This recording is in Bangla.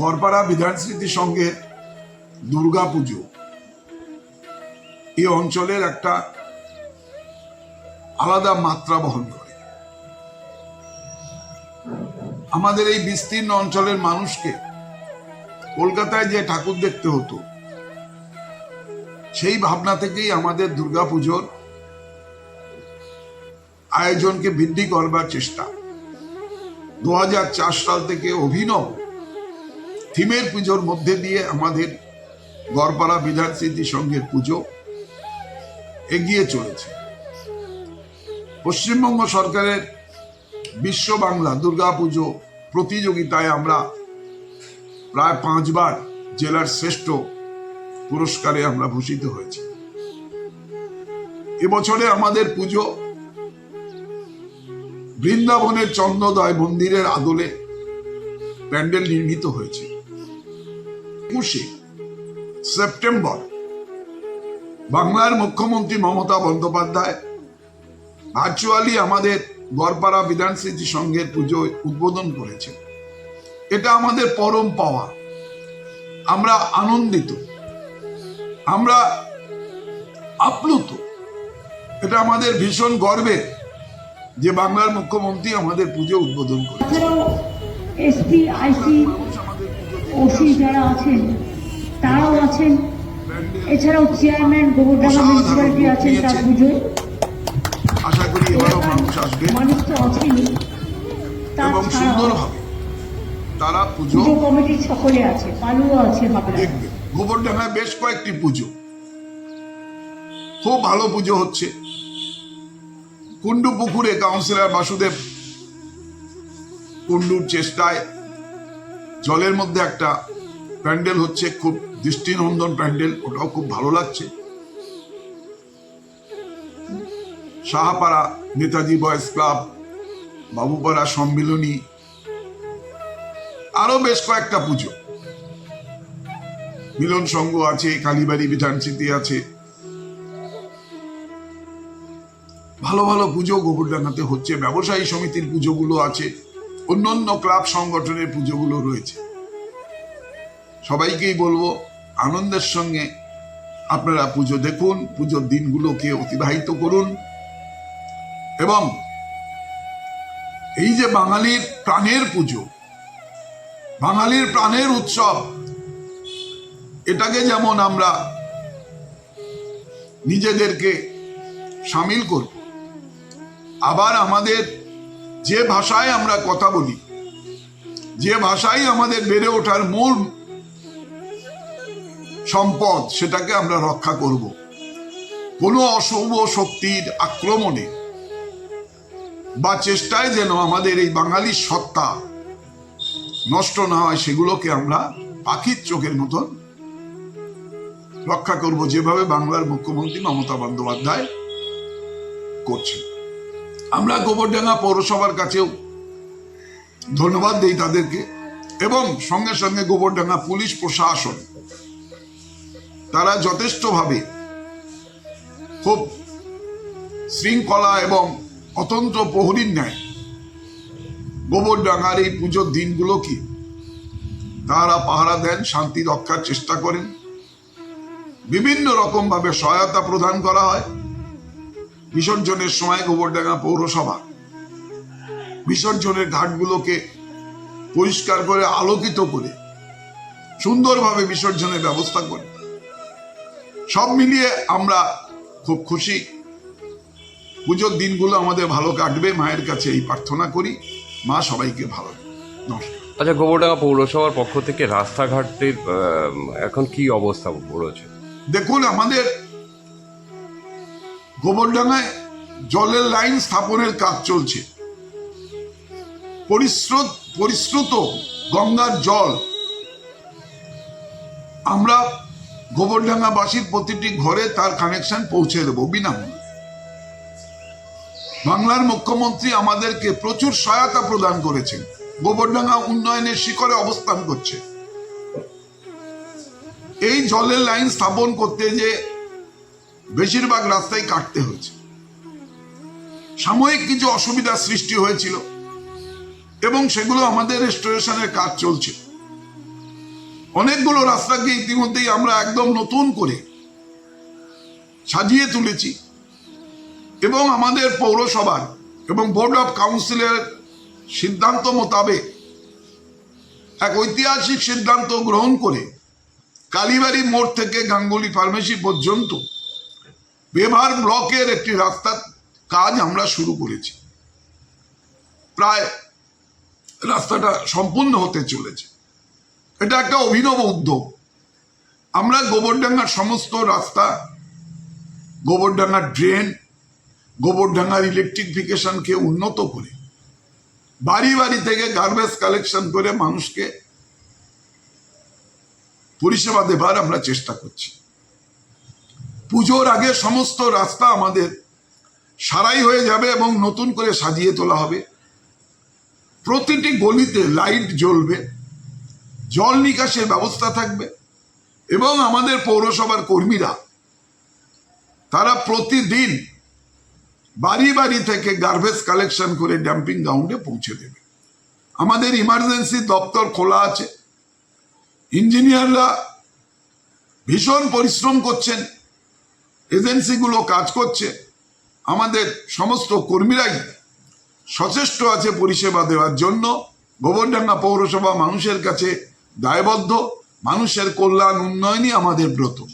গড়পাড়া বিধানস্মৃতি সঙ্গে দুর্গা পুজো। এই অঞ্চলের একটা আলাদা মাত্রা বহন করে। আমাদের এই বিস্তীর্ণ অঞ্চলের মানুষকে কলকাতায় যে ঠাকুর দেখতে হতো, সেই ভাবনা থেকেই আমাদের দুর্গাপুজোর আয়োজনকে বৃদ্ধি করবার চেষ্টা। দু হাজার চার সাল থেকে অভিনব থিমের পুজোর মধ্যে দিয়ে আমাদের গড়পাড়া বিধান স্মৃতি সংঘের পুজো এগিয়ে চলেছে। পশ্চিমবঙ্গ সরকারের বিশ্ব বাংলা দুর্গাপুজো প্রতিযোগিতায় আমরা প্রায় পাঁচবার জেলার শ্রেষ্ঠ পুরস্কারে আমরা ভূষিত হয়েছি। এবছরে আমাদের পুজো বৃন্দাবনের চন্দ্রদয় মন্দিরের আদলে প্যান্ডেল নির্মিত হয়েছে। একুশে সেপ্টেম্বর বাংলার মুখ্যমন্ত্রী মমতা বন্দ্যোপাধ্যায় ভার্চুয়ালি আমাদের গড়পাড়া বিধান স্মৃতি সংঘের পুজো উদ্বোধন করেছে এটা আমাদের পরম পাওয়া। আমরা আনন্দিত। আমরা আপ্লুত। এটা আমাদের ভীষণ গর্বের যে বাংলার মুখ্যমন্ত্রী আমাদের পুজো উদ্বোধন করে তাছাড়াও এসপি আইসি ওসি যারা আছেন তারাও আছেন। এছাড়াও চেয়ারম্যান গোবরডাঙ্গা মিউনিসিপ্যালিটি আছেন তার পুজোয় আশা করি এবারও মানুষ আসবে। মানুষ তো এবং সুন্দরভাবে তারা পুজো কমিটির সকলে আছে পালুও আছে দেখবে। গোবরডাঙ্গায় বেশ কয়েকটি পুজো। খুব ভালো পুজো হচ্ছে। কুন্ডু পুকুরে কাউন্সিলর বাসুদেব কুন্ডুর চেষ্টায় জলের মধ্যে একটা প্যান্ডেল হচ্ছে, খুব দৃষ্টিনন্দন প্যান্ডেল, ওটাও খুব ভালো লাগছে। সাহাপাড়া নেতাজি বয়েজ ক্লাব, বাবুপাড়া সম্মিলনী আরও বেশ কয়েকটা পুজো। মিলন সংঘ আছে, কালীবাড়ি বিধান স্মৃতি আছে। ভালো ভালো পুজো গোবরডাঙ্গাতে হচ্ছে, ব্যবসায়ী সমিতির পুজোগুলো আছে। অন্যান্য ক্লাব সংগঠনের পুজোগুলো রয়েছে। সবাইকেই বলব, আনন্দের সঙ্গে আপনারা পুজো দেখুন, পুজোর দিনগুলোকে অতিবাহিত করুন এবং এই যে বাঙালির প্রাণের পুজো, বাঙালির প্রাণের উৎসব, এটাকে যেমন আমরা নিজেদেরকে সামিল করব, আবার আমাদের যে ভাষায় আমরা কথা বলি, যে ভাষাই আমাদের বেড়ে ওঠার মূল সম্পদ, সেটাকে আমরা রক্ষা করব। কোনো অশুভ শক্তির আক্রমণে বা চেষ্টায় যেন আমাদের এই বাঙালির সত্তা নষ্ট না হয়, সেগুলোকে আমরা পাখির চোখের মতন রক্ষা করব, যেভাবে বাংলার মুখ্যমন্ত্রী মমতা বন্দ্যোপাধ্যায় করছেন। আমরা গোবরডাঙ্গা পৌরসভার কাছেও ধন্যবাদ দিই তাদেরকে এবং সঙ্গে সঙ্গে গোবরডাঙ্গা পুলিশ প্রশাসন। তারা যথেষ্টভাবে খুব শৃঙ্খলা এবং অতন্ত্র প্রহরীর ন্যায় গোবরডাঙ্গার এই পুজোর দিনগুলো কি? তারা পাহারা দেন, শান্তি রক্ষার চেষ্টা করেন। বিভিন্ন রকমভাবে সহায়তা প্রদান করা হয়। বিসর্জনের সময় গোবরডাঙ্গা পৌরসভা। বিসর্জনের ঘাটগুলোকে পরিষ্কার করে আলোকিত করে সুন্দরভাবে বিসর্জনের ব্যবস্থা করে। সব মিলিয়ে আমরা খুব খুশি। পুজোর দিনগুলো আমাদের ভালো কাটবে মায়ের কাছে এই প্রার্থনা করি। মা সবাইকে ভালো। নমস্কার। আচ্ছা গোবরডাঙ্গা পৌরসভার পক্ষ থেকে রাস্তাঘাটের এখন কি অবস্থা রয়েছে? দেখুন আমাদের গোবরডাঙ্গায় জলের লাইন স্থাপনের কাজ চলছে। পরিশ্রুত পরিশ্রুত গঙ্গার জল। আমরা গোবরডাঙ্গাবাসীর প্রতিটি ঘরে তার কানেকশন পৌঁছে দেবো বিনামূল্যে। বাংলার মুখ্যমন্ত্রী আমাদেরকে প্রচুর সহায়তা প্রদান করেছেন। গোবরডাঙ্গা উন্নয়নের শিখরে অবস্থান করছে। এই জলের লাইন স্থাপন করতে যে বেশিরভাগ রাস্তায় কাটতে হয়েছে। সাময়িক কিছু অসুবিধার সৃষ্টি হয়েছিল এবং সেগুলো আমাদের রেস্টোরেশনের কাজ চলছে। অনেকগুলো রাস্তাকে ইতিমধ্যেই আমরা একদম নতুন করে সাজিয়ে তুলেছি এবং আমাদের পৌরসভার এবং বোর্ড অফ কাউন্সিলের সিদ্ধান্ত মোতাবেক এক ঐতিহাসিক সিদ্ধান্ত গ্রহণ করে কালীবাড়ি মোড় থেকে গাঙ্গুলি ফার্মেসি পর্যন্ত বেভার ব্লকের একটি রাস্তার কাজ আমরা শুরু করেছি। প্রায় রাস্তাটা সম্পূর্ণ হতে চলেছে। এটা একটা অভিনব উদ্যোগ। আমরা গোবরডাঙ্গার সমস্ত রাস্তা, গোবরডাঙ্গার ড্রেন, গোবরডাঙ্গার ইলেকট্রিফিকেশনকে উন্নত করে, বাড়ি বাড়ি থেকে গার্বেজ কালেকশন করে মানুষকে পরিষেবা দেবার আমরা চেষ্টা করছি। পুজোর আগে সমস্ত রাস্তা আমাদের সারাই হয়ে যাবে এবং নতুন করে সাজিয়ে তোলা হবে। প্রতিটি গলিতে লাইট জ্বলবে, জল নিকাশের ব্যবস্থা থাকবে এবং আমাদের পৌরসভার কর্মীরা, তারা প্রতিদিন বাড়ি বাড়ি থেকে গার্বেজ কালেকশন করে ড্যাম্পিং গ্রাউন্ডে পৌঁছে দেবে। আমাদের ইমার্জেন্সি দপ্তর খোলা আছে। ইঞ্জিনিয়াররা ভীষণ পরিশ্রম করছেন। এজেন্সিগুলো কাজ করছে। আমাদের সমস্ত কর্মীরাই সচেষ্ট আছে পরিষেবা দেওয়ার জন্য। গোবরডাঙ্গা পৌরসভা মানুষের কাছে দায়বদ্ধ। মানুষের কল্যাণ উন্নয়নই আমাদের ব্রত।